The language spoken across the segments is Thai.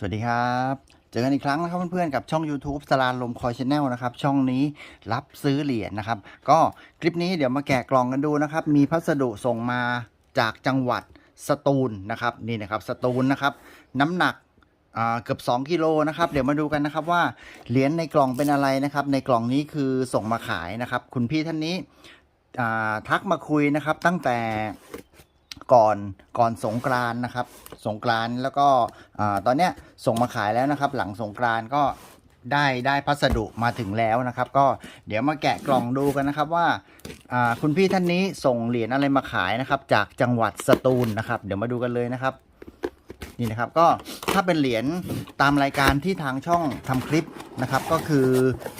สวัสดีครับ เจอกันอีกครั้งนะครับเพื่อนๆกับช่อง YouTube สลานลมคอยชแนลนะครับ ช่องนี้รับซื้อเหรียญนะครับ ก็คลิปนี้เดี๋ยวมาแกะกล่องกันดูนะครับ มีพัสดุส่งมาจากจังหวัดสตูลนะครับนี่นะครับสตูลนะครับ น้ำหนักเกือบ 2 กิโลนะครับเดี๋ยวมาดูกันนะครับว่าเหรียญในกล่องเป็นอะไรนะครับ ในกล่องนี้คือส่งมาขายนะครับ คุณพี่ท่านนี้ทักมาคุยนะครับตั้งแต่ ก่อนก่อนสงกรานนะครับ สงกรานแล้วก็ตอนเนี้ยส่งมาขายแล้วนะครับ หลังสงกรานก็ได้ได้พัสดุมาถึงแล้วนะครับ ก็เดี๋ยวมาแกะกล่องดูกันนะครับว่าคุณพี่ท่านนี้ส่งเหรียญอะไรมาขายนะครับ จากจังหวัดสตูลนะครับ เดี๋ยวมาดูกันเลยนะครับนี่นะครับก็ถ้าเป็นเหรียญตามรายการที่ทางช่องทำคลิปนะครับ ก็คือ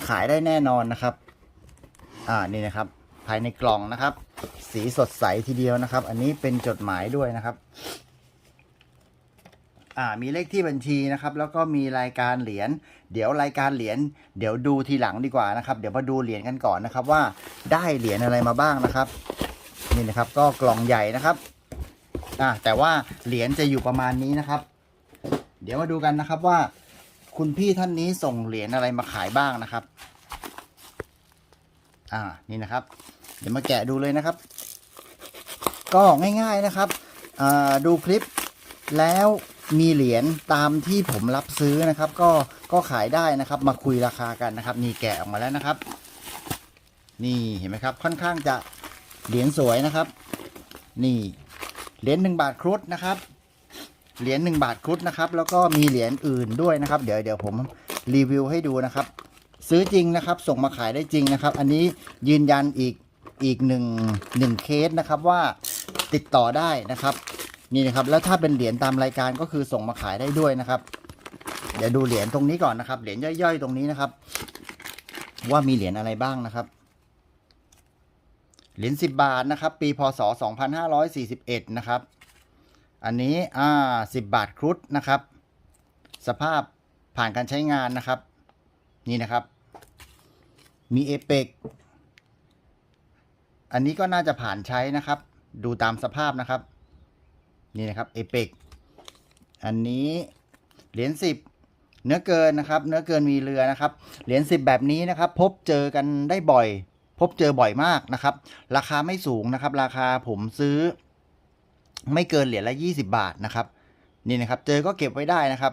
ขายได้แน่นอนนะครับ อ่านี่นะครับ ภายในกล่องนะครับ สีสดใสทีเดียวนะครับ อันนี้เป็นจดหมายด้วยนะครับ อ่ามีเลขที่บัญชีนะครับ แล้วก็มีรายการเหรียญเดี๋ยวรายการเหรียญเดี๋ยวดูทีหลังดีกว่านะครับ เดี๋ยวมาดูเหรียญกันก่อนนะครับ ว่าได้เหรียญอะไรมาบ้างนะครับนี่นะครับก็กล่องใหญ่นะครับอ่าแต่ว่าเหรียญจะอยู่ประมาณนี้นะครับ เดี๋ยวมาดูกันนะครับว่าคุณพี่ท่านนี้ส่งเหรียญอะไรมาขายบ้างนะครับ อ่า นี่นะครับ เดี๋ยวมาแกะดูเลยนะครับ ก็ง่ายๆนะครับดูคลิปแล้วมีเหรียญตามที่ผมรับซื้อนะครับ ก็ก็ขายได้นะครับ มาคุยราคากันนะครับนี่แกะออกมาแล้วนะครับ นี่เห็นไหมครับ ค่อนข้างจะเหรียญสวยนะครับ นี่เหรียญหนึ่งบาทครุฑนะครับเหรียญหนึ่งบาทครุฑนะครับ แล้วก็มีเหรียญอื่นด้วยนะครับ เดี๋ยวเดี๋ยวผมรีวิวให้ดูนะครับ ซื้อจริงนะครับ ส่งมาขายได้จริงนะครับ อันนี้ยืนยันอีก อีกหนึ่งหนึ่งเคสนะครับว่าติดต่อได้นะครับ นี่นะครับแล้วถ้าเป็นเหรียญตามรายการก็คือส่งมาขายได้ด้วยนะครับ เดี๋ยวดูเหรียญตรงนี้ก่อนนะครับ เหรียญย่อยๆ ตรงนี้นะครับ ว่ามีเหรียญอะไรบ้างนะครับเหรียญสิบบาทนะครับ ปีพศสองพันห้าร้อยสี่สิบเอ็ดนะครับ อันนี้อ่าสิบบาทครุฑนะครับ สภาพผ่านการใช้งานนะครับ นี่นะครับ มีเอเปก อันนี้ก็น่าจะผ่านใช้นะครับ ดูตามสภาพนะครับ นี่นะครับเอเปกอันนี้เหรียญสิบเนื้อเกินนะครับ เนื้อเกินมีเรือนะครับ เหรียญสิบแบบนี้นะครับ พบเจอกันได้บ่อย พบเจอบ่อยมากนะครับ ราคาไม่สูงนะครับ ราคาผมซื้อ ไม่เกินเหรียญละยี่สิบาทนะครับ นี่นะครับ เจอก็เก็บไว้ได้นะครับ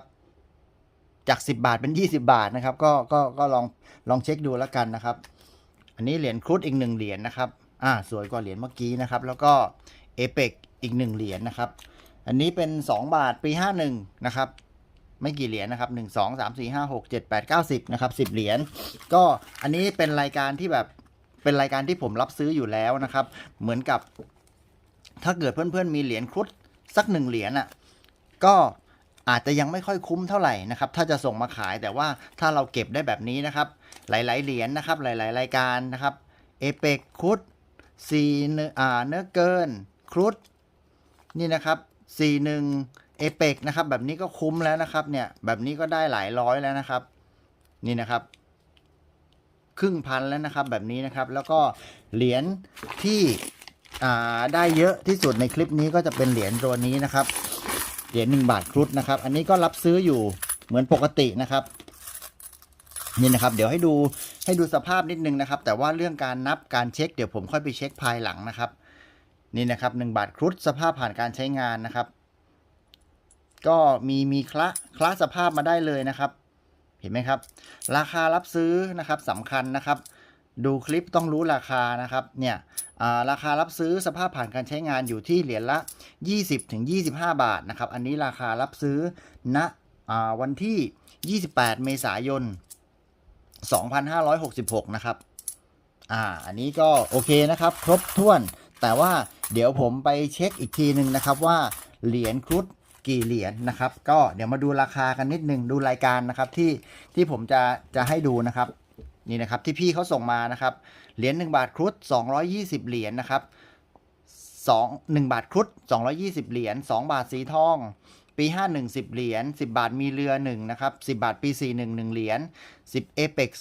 จาก10บาทเป็น20บาทนะครับ ก็ก็ก็ลองลองเช็คดูแล้วกันนะครับ อันนี้เหรียญครุฑอีกหนึ่งเหรียญนะครับ อ่าสวยกว่าเหรียญเมื่อกี้นะครับ แล้วก็เอเปกอีกหนึ่งเหรียญนะครับ อันนี้เป็น 2 บาทปี 51 นะครับ ไม่กี่เหรียญนะครับ 1 2 3 4 5 6 7 8 9 10 นะครับ 10 เหรียญก็อันนี้เป็นรายการที่แบบเป็นรายการที่ผมรับซื้ออยู่แล้วนะครับ เหมือนกับ ถ้าเกิดเพื่อนๆมีเหรียญครุฑสักหนึ่งเหรียญอะก็อาจจะยังไม่ค่อยคุ้มเท่าไหร่นะครับ ถ้าจะส่งมาขายแต่ว่าถ้าเราเก็บได้แบบนี้นะครับ หลาย ๆ เหรียญนะครับ หลาย ๆ รายการนะครับเอเปกครุฑ ซีเนื้ออ่าเนื้อเกินครุฑนี่นะครับซีหนึ่งเอเปกนะครับแบบนี้ก็คุ้มแล้วนะครับเนี่ยแบบนี้ก็ได้หลายร้อยแล้วนะครับ นี่นะครับ ครึ่งพันแล้วนะครับแบบนี้นะครับ แล้วก็เหรียญที่ได้เยอะที่สุดในคลิปนี้ก็จะเป็นเหรียญตัวนี้นะครับ เหรียญหนึ่งบาทครุฑนะครับ อันนี้ก็รับซื้ออยู่เหมือนปกตินะครับ นี่นะครับ เดี๋ยวให้ดู ให้ดูสภาพนิดนึงนะครับ แต่ว่าเรื่องการนับการเช็คเดี๋ยวผมค่อยไปเช็คภายหลังนะครับ นี่นะครับหนึ่งบาทครุฑสภาพผ่านการใช้งานนะครับ ก็มีมีคละคละสภาพมาได้เลยนะครับ เห็นไหมครับ ราคารับซื้อนะครับสำคัญนะครับ ดูคลิปต้องรู้ราคานะครับเนี่ยราคารับซื้อสภาพผ่านการใช้งานอยู่ที่เหรียญละ 20ถึง25 บาทนะครับ อันนี้ราคารับซื้อณอ่าวันที่ 28 เมษายน 2566 นะครับ อ่า อันนี้ก็โอเคนะครับ ครบถ้วน แต่ว่าเดี๋ยวผมไปเช็คอีกทีหนึ่งนะครับว่าเหรียญครุฑกี่เหรียญนะครับ ก็เดี๋ยวมาดูราคากันนิดนึงดูรายการนะครับที่ที่ผมจะจะให้ดูนะครับ นี่นะครับที่พี่เขาส่งมานะครับ เหรียญ1บาทครุฑ220 เหรียญนะครับ2 1บาทครุฑ220 เหรียญ2บาทสีทอง ปี 51 10 เหรียญ 10 บาทมีเรือ 1 นะครับ 10 บาทปี 41 1 เหรียญ 10 เอเปก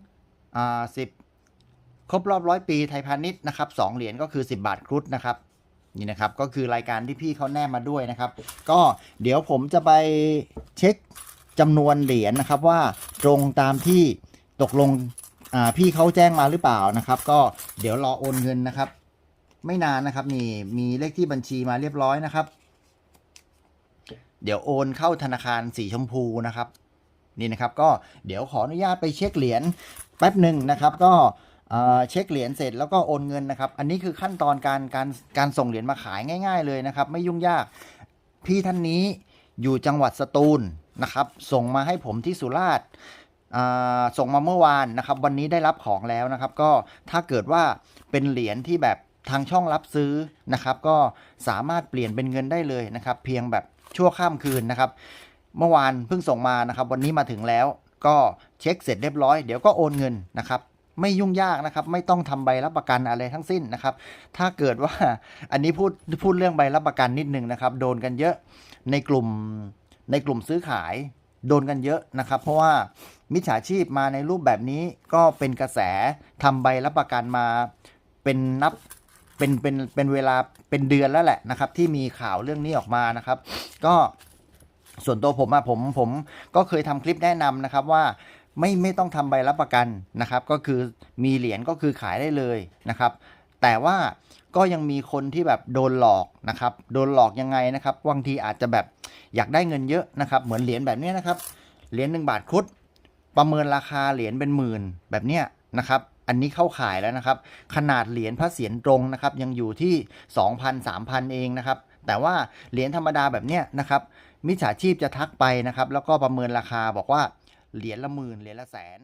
2อ่า10 ครบรอบร้อยปีไทยพาณิชย์นะครับ 2 เหรียญก็คือ 10 บาทครุฑนะครับนี่นะครับก็คือรายการที่พี่เขาแนบมาด้วยนะครับ ก็เดี๋ยวผมจะไปเช็คจำนวนเหรียญนะครับว่าตรงตามที่ตกลงอ่าพี่เขาแจ้งมาหรือเปล่านะครับ ก็เดี๋ยวรอโอนเงินนะครับ ไม่นานนะครับนี่มีเลขที่บัญชีมาเรียบร้อยนะครับ เดี๋ยวโอนเข้าธนาคารสีชมพูนะครับ นี่นะครับก็เดี๋ยวขออนุญาตไปเช็คเหรียญแป๊บหนึ่งนะครับก็เช็คเหรียญเสร็จแล้วก็โอนเงินนะครับ อันนี้คือขั้นตอนการการการส่งเหรียญมาขายง่าย ๆ เลยนะครับ ไม่ยุ่งยากพี่ท่านนี้อยู่จังหวัดสตูลนะครับ ส่งมาให้ผมที่สุราษฎร์ส่งมาเมื่อวานนะครับ วันนี้ได้รับของแล้วนะครับ ก็ถ้าเกิดว่าเป็นเหรียญที่แบบทางช่องรับซื้อนะครับ ก็สามารถเปลี่ยนเป็นเงินได้เลยนะครับ เพียงแบบ ชั่วข้ามคืนนะครับ เมื่อวานเพิ่งส่งมานะครับ วันนี้มาถึงแล้วก็เช็คเสร็จเรียบร้อยเดี๋ยวก็โอนเงินนะครับไม่ยุ่งยากนะครับ ไม่ต้องทำใบรับประกันอะไรทั้งสิ้นนะครับ ถ้าเกิดว่าอันนี้พูดพูดเรื่องใบรับประกันนิดนึงนะครับ โดนกันเยอะในกลุ่มในกลุ่มซื้อขาย โดนกันเยอะนะครับ เพราะว่ามิจฉาชีพมาในรูปแบบนี้ก็เป็นกระแสทำใบรับประกันมา เป็นนับ เป็นเป็นเป็นเวลาเป็นเดือนแล้วแหละนะครับ ที่มีข่าวเรื่องนี้ออกมานะครับ ก็ส่วนตัวผมอะผมผมก็เคยทำคลิปแนะนำนะครับว่าไม่ไม่ต้องทำใบรับประกันนะครับ ก็คือมีเหรียญก็คือขายได้เลยนะครับ แต่ว่าก็ยังมีคนที่แบบโดนหลอกนะครับ โดนหลอกยังไงนะครับบางทีอาจจะแบบอยากได้เงินเยอะนะครับ เหมือนเหรียญแบบนี้นะครับเหรียญหนึ่งบาทครุดประเมินราคาเหรียญเป็นหมื่นแบบเนี้ยนะครับ อันนี้เข้าขายแล้วนะครับ ขนาดเหรียญพระเศียรตรงนะครับ ยังอยู่ที่ 2,000 3,000 เองนะครับ แต่ว่าเหรียญธรรมดาแบบเนี้ยนะครับ มิจฉาชีพจะทักไปนะครับ แล้วก็ประเมินราคาบอกว่าเหรียญละหมื่นเหรียญละแสน